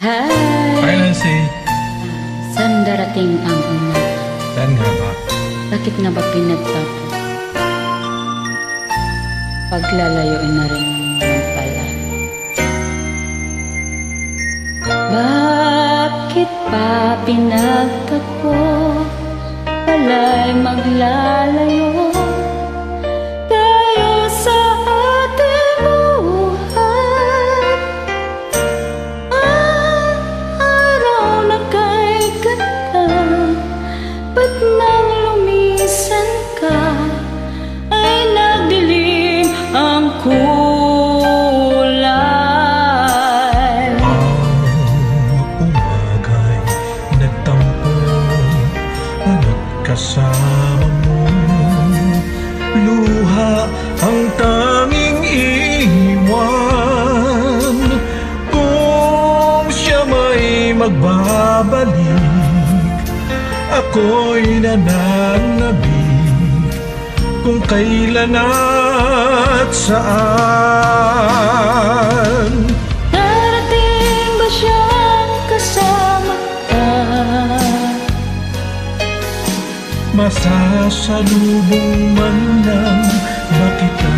Hi! Nancy. Saan darating ang umaga? Saan nga ba? Bakit nga ba pinagtapos? Paglalayoin na rin naman pala. Bakit pa pinagtapos? Pala'y maglalayo Luha ang tanging iwan. Kung siya may magbabalik Ako'y nananabik. Kung kailan at saan Masasalubong man lang ba kita?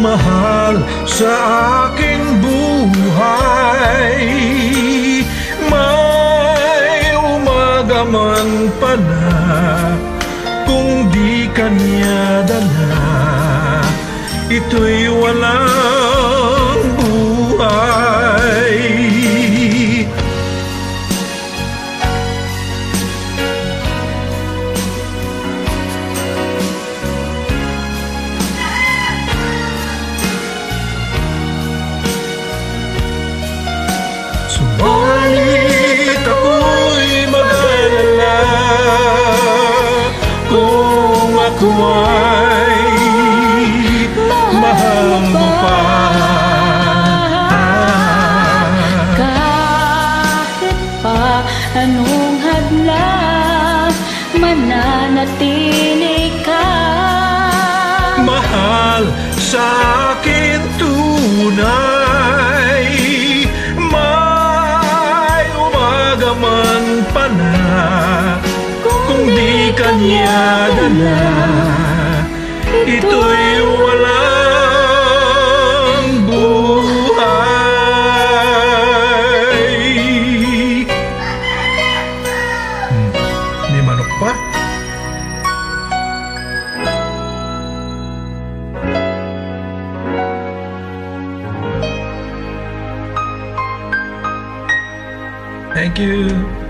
Mahal sa aking buhay. May umaga man pala Kung di kanya dala Ito'y walang Subalit ako'y mag-alala. Kung ako ay mahal mo pa. Kahit pa anong hadlang Mananatili ka. Mahal sa akin kanya dala Ito'y walang buhay Hmm, May manok pa? Thank you.